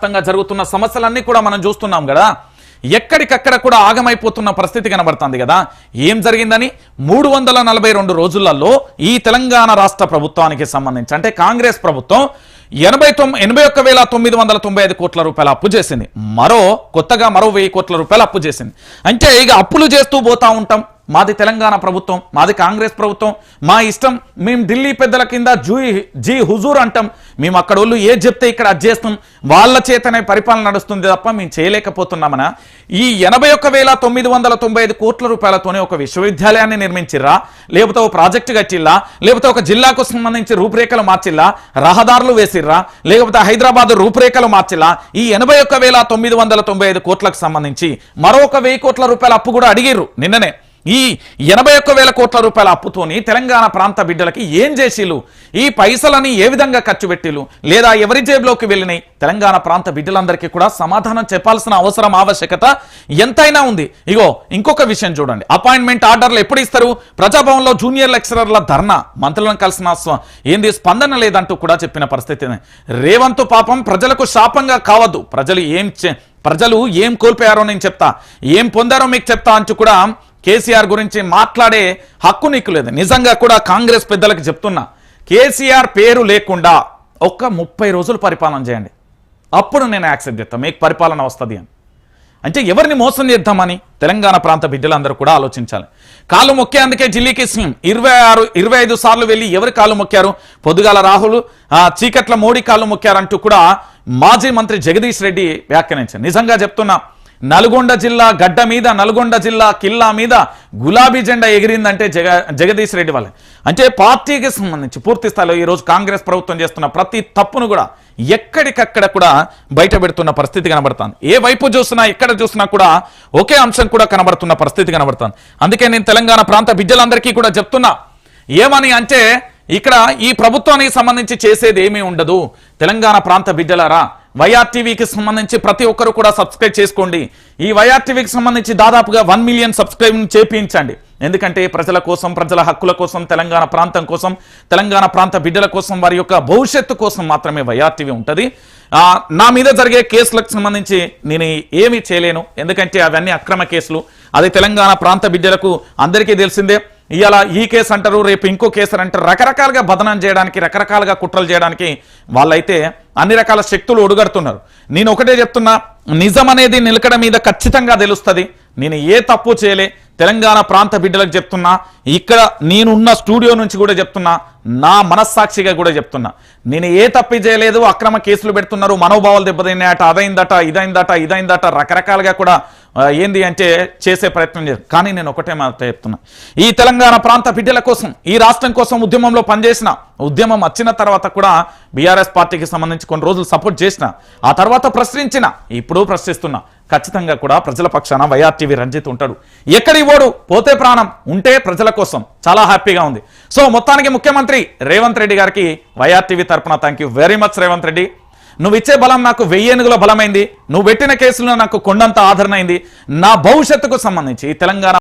వ్యాప్తంగా జరుగుతున్న సమస్యలన్నీ కూడా మనం చూస్తున్నాం కదా. ఎక్కడికక్కడ కూడా ఆగమైపోతున్న పరిస్థితి కనబడుతుంది కదా. ఏం జరిగిందని మూడు వందల నలభై రెండు రోజులలో ఈ తెలంగాణ రాష్ట్ర ప్రభుత్వానికి సంబంధించి అంటే కాంగ్రెస్ ప్రభుత్వం ఎనభై తొమ్మిది ఎనభై ఒక్క వేల తొమ్మిది వందల తొంభై ఐదు కోట్ల రూపాయల అప్పు చేసింది. మరో కొత్తగా మరో వెయ్యి కోట్ల రూపాయల అప్పు చేసింది. అంటే ఇక అప్పులు చేస్తూ పోతా ఉంటాం. మాది తెలంగాణ ప్రభుత్వం మాది కాంగ్రెస్ ప్రభుత్వం మా ఇష్టం మేము ఢిల్లీ పెద్దల కింద జూ జీ హుజూర్ అంటాం. మేము అక్కడ వాళ్ళు ఏ చెప్తే ఇక్కడ అది చేస్తాం. వాళ్ళ చేతనే పరిపాలన నడుస్తుంది తప్ప మేము చేయలేకపోతున్నామనా? ఈ ఎనభై ఒక్క వేల తొమ్మిది వందల తొంభై ఐదు కోట్ల రూపాయలతోనే ఒక విశ్వవిద్యాలయాన్ని నిర్మించిర్రా? లేకపోతే ఒక ప్రాజెక్టు కట్టిల్లా? లేకపోతే ఒక జిల్లాకు సంబంధించి రూపురేఖలు మార్చిల్లా? రహదారులు వేసిర్రా? లేకపోతే హైదరాబాద్ రూపురేఖలు మార్చిల్లా? ఈ ఎనభై ఒక్క వేల తొమ్మిది వందల తొంభై ఐదు కోట్లకు సంబంధించి మరొక వెయ్యి కోట్ల రూపాయల అప్పు కూడా అడిగిర్రు నిన్ననే. ఈ ఎనభై ఒక్క వేల కోట్ల రూపాయల అప్పుతోని తెలంగాణ ప్రాంత బిడ్డలకి ఏం చేసిలు ఈ పైసలని ఏ విధంగా ఖర్చు పెట్టిలు లేదా ఎవరి జేబులోకి వెళ్ళినాయి? తెలంగాణ ప్రాంత బిడ్డలందరికీ కూడా సమాధానం చెప్పాల్సిన అవసరం ఆవశ్యకత ఎంతైనా ఉంది. ఇగో ఇంకొక విషయం చూడండి. అపాయింట్మెంట్ ఆర్డర్లు ఎప్పుడు ఇస్తారు? ప్రజాభవన్లో జూనియర్ లెక్చరర్ల ధర్నా. మంత్రులను కలిసిన ఏంది స్పందన లేదంటూ కూడా చెప్పిన పరిస్థితి రేవంత్ పాపం ప్రజలకు శాపంగా కావద్దు. ప్రజలు ఏం చే- ప్రజలు ఏం కోల్పోయారో నేను చెప్తా. ఏం పొందారో మీకు చెప్తా అంటూ కూడా కేసీఆర్ గురించి మాట్లాడే హక్కు నీకు లేదు. నిజంగా కూడా కాంగ్రెస్ పెద్దలకు చెప్తున్నా. కేసీఆర్ పేరు లేకుండా ఒక్క ముప్పై రోజులు పరిపాలన చేయండి. అప్పుడు నేను యాక్సెప్ట్ చేస్తాను మీకు పరిపాలన వస్తుంది అని. అంటే ఎవరిని మోసం చేద్దామని తెలంగాణ ప్రాంత బిడ్డలందరూ కూడా ఆలోచించాలి. కాలు మొక్కేందుకే జిల్లీకి సీఎం ఇరవై ఆరు ఇరవై ఐదు సార్లు వెళ్ళి ఎవరు కాలు మొక్కారు? పొద్దుగాల రాహుల్ చీకట్ల మోడీ కాలు మొక్కారంటూ కూడా మాజీ మంత్రి జగదీష్ రెడ్డి వ్యాఖ్యానించారు. నిజంగా చెప్తున్నా. నల్గొండ జిల్లా గడ్డ మీద నల్గొండ జిల్లా కిల్లా మీద గులాబీ జెండా ఎగిరిందంటే జగ జగదీష్ రెడ్డి వాళ్ళే. అంటే పార్టీకి సంబంధించి పూర్తి స్థాయిలో ఈరోజు కాంగ్రెస్ ప్రభుత్వం చేస్తున్న ప్రతి తప్పును కూడా ఎక్కడికక్కడ కూడా బయట పెడుతున్న పరిస్థితి కనబడుతుంది. ఏ వైపు చూసినా ఎక్కడ చూసినా కూడా ఒకే అంశం కూడా కనబడుతున్న పరిస్థితి కనబడుతుంది. అందుకే నేను తెలంగాణ ప్రాంత బిడ్డలందరికీ కూడా చెప్తున్నా. ఏమని అంటే ఇక్కడ ఈ ప్రభుత్వానికి సంబంధించి చేసేది ఏమీ ఉండదు. తెలంగాణ ప్రాంత బిడ్డలారా వైఆర్టీవీకి సంబంధించి ప్రతి ఒక్కరు కూడా సబ్స్క్రైబ్ చేసుకోండి. ఈ వైఆర్టీవీకి సంబంధించి దాదాపుగా వన్ మిలియన్ సబ్స్క్రైబ్ చేపించండి. ఎందుకంటే ప్రజల కోసం ప్రజల హక్కుల కోసం తెలంగాణ ప్రాంతం కోసం తెలంగాణ ప్రాంత బిడ్డల కోసం వారి యొక్క భవిష్యత్తు కోసం మాత్రమే వైఆర్టీవీ ఉంటుంది. నా మీద జరిగే కేసులకు సంబంధించి నేను ఏమీ చేయలేను. ఎందుకంటే అవన్నీ అక్రమ కేసులు. అది తెలంగాణ ప్రాంత బిడ్డలకు అందరికీ తెలిసిందే. ఇవాళ ఈ కేసు అంటారు రేపు ఇంకో కేసు అంటారు. రకరకాలుగా బదనం చేయడానికి రకరకాలుగా కుట్రలు చేయడానికి వాళ్ళైతే అన్ని రకాల శక్తులు ఒడుగడుతున్నారు. నేను ఒకటే చెప్తున్నా నిజం అనేది నిలకడ మీద ఖచ్చితంగా తెలుస్తుంది. నేను ఏ తప్పు చేయలే తెలంగాణ ప్రాంత బిడ్డలకు చెప్తున్నా. ఇక్కడ నేనున్న స్టూడియో నుంచి కూడా చెప్తున్నా నా మనస్సాక్షిగా కూడా చెప్తున్నా. నేను ఏ తప్పి చేయలేదు అక్రమ కేసులు పెడుతున్నారు మనోభావాలు దెబ్బతిన్నాయట అదైందట ఇదైందట ఇదైందట రకరకాలుగా కూడా ఏంది అంటే చేసే ప్రయత్నం లేదు. కానీ నేను ఒకటే మాట చెప్తున్నా. ఈ తెలంగాణ ప్రాంత బిడ్డల కోసం ఈ రాష్ట్రం కోసం ఉద్యమంలో పనిచేసిన ఉద్యమం వచ్చిన తర్వాత కూడా బీఆర్ఎస్ పార్టీకి సంబంధించి కొన్ని రోజులు సపోర్ట్ చేసిన ఆ తర్వాత ప్రశ్నించిన ఇప్పుడు ప్రశ్నిస్తున్నా ఖచ్చితంగా కూడా ప్రజల పక్షాన వైఆర్టీవీ రంజిత్ ఉంటాడు. ఎక్కడి ఓడు పోతే ప్రాణం ఉంటే ప్రజల కోసం. చాలా హ్యాపీగా ఉంది. సో మొత్తానికి ముఖ్యమంత్రి రేవంత్ రెడ్డి గారికి వైఆర్టీవీ తరఫున thank very much Revanth Reddy. నువ్వు ఇచ్చే బలం నాకు వెయ్యేనుగుల బలమైంది. నువ్వు పెట్టిన కేసులో నాకు కొండంత ఆదరణ అయింది నా భవిష్యత్తుకు సంబంధించి ఈ తెలంగాణ